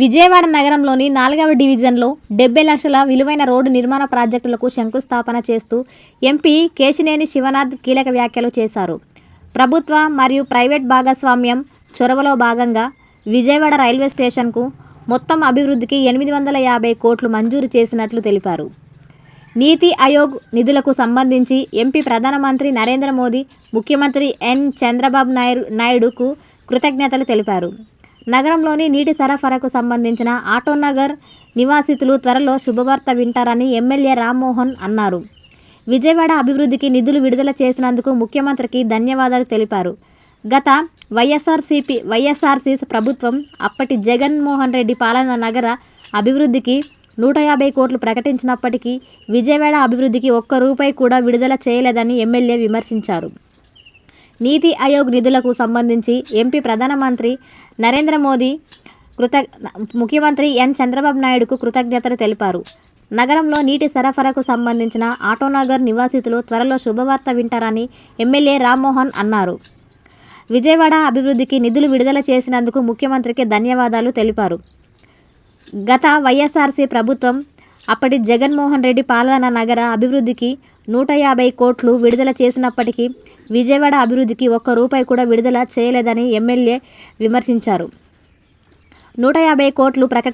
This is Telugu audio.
విజయవాడ నగరంలోని నాలుగవ డివిజన్లో డెబ్బై లక్షల విలువైన రోడ్డు నిర్మాణ ప్రాజెక్టులకు శంకుస్థాపన చేస్తూ ఎంపీ కేశినేని శివనాథ్ కీలక వ్యాఖ్యలు చేశారు. ప్రభుత్వ మరియు ప్రైవేట్ భాగస్వామ్యం చొరవలో భాగంగా విజయవాడ రైల్వే స్టేషన్కు మొత్తం అభివృద్ధికి ఎనిమిది వందల యాభై కోట్లు మంజూరు చేసినట్లు తెలిపారు. నీతి ఆయోగ్ నిధులకు సంబంధించి ఎంపీ ప్రధానమంత్రి నరేంద్ర మోదీ ముఖ్యమంత్రి ఎన్. చంద్రబాబు నాయుడు నాయుడుకు కృతజ్ఞతలు తెలిపారు. నగరంలోని నీటి సరఫరాకు సంబంధించిన ఆటోనగర్ నివాసితులు త్వరలో శుభవార్త వింటారని ఎమ్మెల్యే రామ్మోహన్ అన్నారు. విజయవాడ అభివృద్ధికి నిధులు విడుదల చేసినందుకు ముఖ్యమంత్రికి ధన్యవాదాలు తెలిపారు. గత వైఎస్ఆర్సీపీ వైఎస్ఆర్సీ ప్రభుత్వం అప్పటి జగన్మోహన్ రెడ్డి పాలన నగర అభివృద్ధికి నూట యాభై కోట్లు ప్రకటించినప్పటికీ విజయవాడ అభివృద్ధికి ఒక్క రూపాయి కూడా విడుదల చేయలేదని ఎమ్మెల్యే విమర్శించారు. నీతి ఆయోగ్ నిధులకు సంబంధించి ఎంపీ ప్రధానమంత్రి నరేంద్ర మోదీ కృత ముఖ్యమంత్రి ఎన్ చంద్రబాబు నాయుడుకు కృతజ్ఞతలు తెలిపారు. నగరంలో నీటి సరఫరాకు సంబంధించిన ఆటోనగర్ నివాసితులు త్వరలో శుభవార్త వింటారని ఎమ్మెల్యే రామ్మోహన్ అన్నారు. విజయవాడ అభివృద్ధికి నిధులు విడుదల చేసినందుకు ముఖ్యమంత్రికి ధన్యవాదాలు తెలిపారు. గత వైఎస్ఆర్సీ ప్రభుత్వం అప్పటి జగన్మోహన్ రెడ్డి పాలన నగర అభివృద్ధికి నూట యాభై కోట్లు విడుదల చేసినప్పటికీ విజయవాడ అభివృద్ధికి ఒక్క రూపాయి కూడా విడుదల చేయలేదని ఎమ్మెల్యే విమర్శించారు. నూట యాభై కోట్లు ప్రకటి